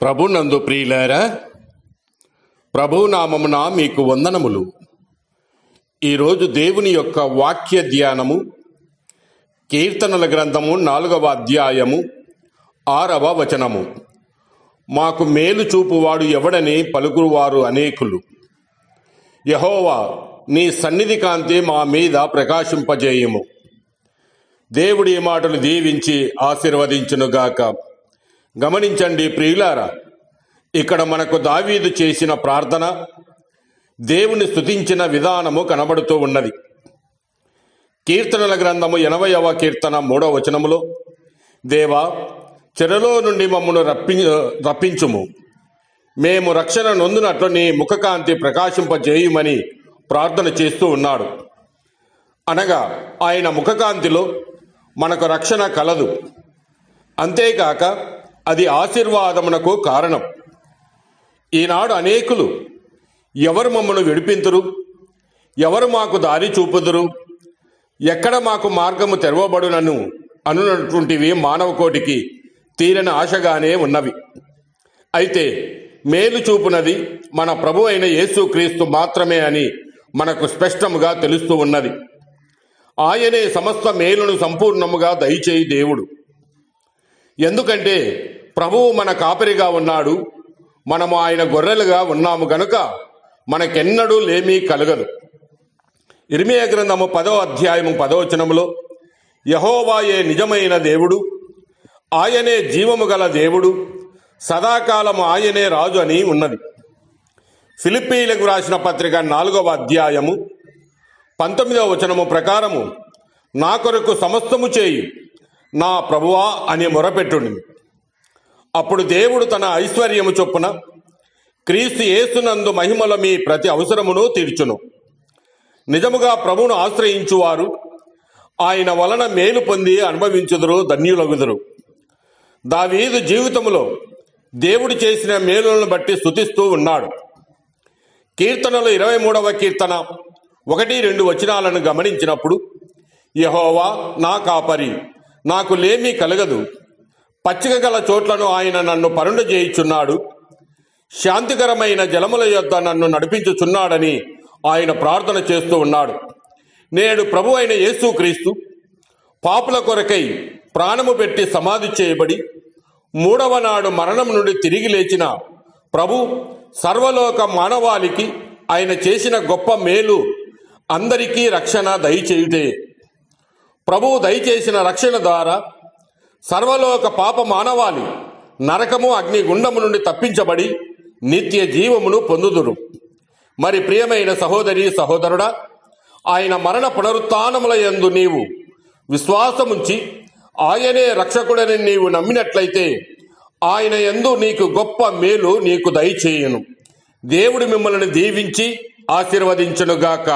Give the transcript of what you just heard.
ప్రభునందు ప్రియులారా ప్రభునామమున మీకు వందనములు. ఈరోజు దేవుని యొక్క వాక్య ధ్యానము కీర్తనల గ్రంథము నాలుగవ అధ్యాయము ఆరవ వచనము. మాకు మేలు చూపువాడు ఎవడని పలుకువారు అనేకులు. యహోవా నీ సన్నిధి కాంతి మా మీద ప్రకాశింపజేయము. దేవుడి మాటలు దీవించి ఆశీర్వదించునుగాక. గమనించండి ప్రియులారా ఇక్కడ మనకు దావీదు చేసిన ప్రార్థన దేవుని స్థుతించిన విధానము కనబడుతూ ఉన్నది. కీర్తనల గ్రంథము ఎనభైవ కీర్తన మూడవ వచనములో దేవా చెరలో నుండి మమ్మను రప్పి రప్పించుము. మేము రక్షణ నొందినట్లు నీ ముఖకాంతి ప్రకాశింపజేయమని ప్రార్థన చేస్తూ ఉన్నాడు. అనగా ఆయన ముఖకాంతిలో మనకు రక్షణ కలదు. అంతేకాక అది ఆశీర్వాదమునకు కారణం. ఈనాడు అనేకులు ఎవరు మమ్మను విడిపింతురు? ఎవరు మాకు దారి చూపుదురు? ఎక్కడ మాకు మార్గము తెరవబడునను అనునటువంటివి మానవ కోటికి తీరని ఆశగానే ఉన్నవి. అయితే మేలు చూపునది మన ప్రభు అయిన యేసుక్రీస్తు మాత్రమే అని మనకు స్పష్టముగా తెలుస్తూ ఉన్నది. ఆయనే సమస్త మేలును సంపూర్ణముగా దయచేయి దేవుడు. ఎందుకంటే ప్రభువు మన కాపరిగా ఉన్నాడు మనము ఆయన గొర్రెలుగా ఉన్నాము గనుక మనకెన్నడూ లేమీ కలగదు. ఇర్మియ గ్రంథము పదో అధ్యాయము పదవచనములో యహోవాయే నిజమైన దేవుడు ఆయనే జీవము గల దేవుడు సదాకాలము ఆయనే రాజు అని ఉన్నది. ఫిలిప్పీలకు రాసిన పత్రిక నాలుగవ అధ్యాయము పంతొమ్మిదవ వచనము ప్రకారము నా కొరకు సమస్తము చేయి నా ప్రభువా అని మొరపెట్టుండి. అప్పుడు దేవుడు తన ఐశ్వర్యము చొప్పున క్రీస్తు యేసునందు మహిమల మీ ప్రతి అవసరమును తీర్చును. నిజముగా ప్రభును ఆశ్రయించువారు. ఆయన వలన మేలు పొంది అనుభవించుదురు ధన్యులగుదురు. దావీదు జీవితములో దేవుడు చేసిన మేలులను బట్టి స్థుతిస్తూ ఉన్నాడు. కీర్తనలు ఇరవై మూడవ కీర్తన ఒకటి రెండు వచనాలను గమనించినప్పుడు యహోవా నా కాపరి నాకు లేమీ కలగదు. పచ్చిక గల చోట్లను ఆయన నన్ను పరుండ చేయుచున్నాడు. శాంతికరమైన జలముల యొద్ద నన్ను నడిపించుచున్నాడని ఆయన ప్రార్థన చేస్తూ ఉన్నాడు. నేడు ప్రభు అయిన యేసుక్రీస్తు పాపుల కొరకై ప్రాణము పెట్టి సమాధి చేయబడి మూడవ నాడు మరణం నుండి తిరిగి లేచిన ప్రభు సర్వలోక మానవాళికి ఆయన చేసిన గొప్ప మేలు అందరికీ రక్షణ దయచేయుటే. ప్రభువు దయచేసిన రక్షణ ద్వారా సర్వలోక పాప మానవాళి నరకము అగ్నిగుండము నుండి తప్పించబడి నిత్య జీవమును పొందుదురు. మరి ప్రియమైన సహోదరి సహోదరుడా ఆయన మరణ పునరుత్నముల యందు నీవు విశ్వాసముంచి ఆయనే రక్షకుడని నీవు నమ్మినట్లయితే ఆయన యందు నీకు గొప్ప మేలు నీకు దయచేయను. దేవుడు మిమ్మల్ని దీవించి ఆశీర్వదించునుగాక.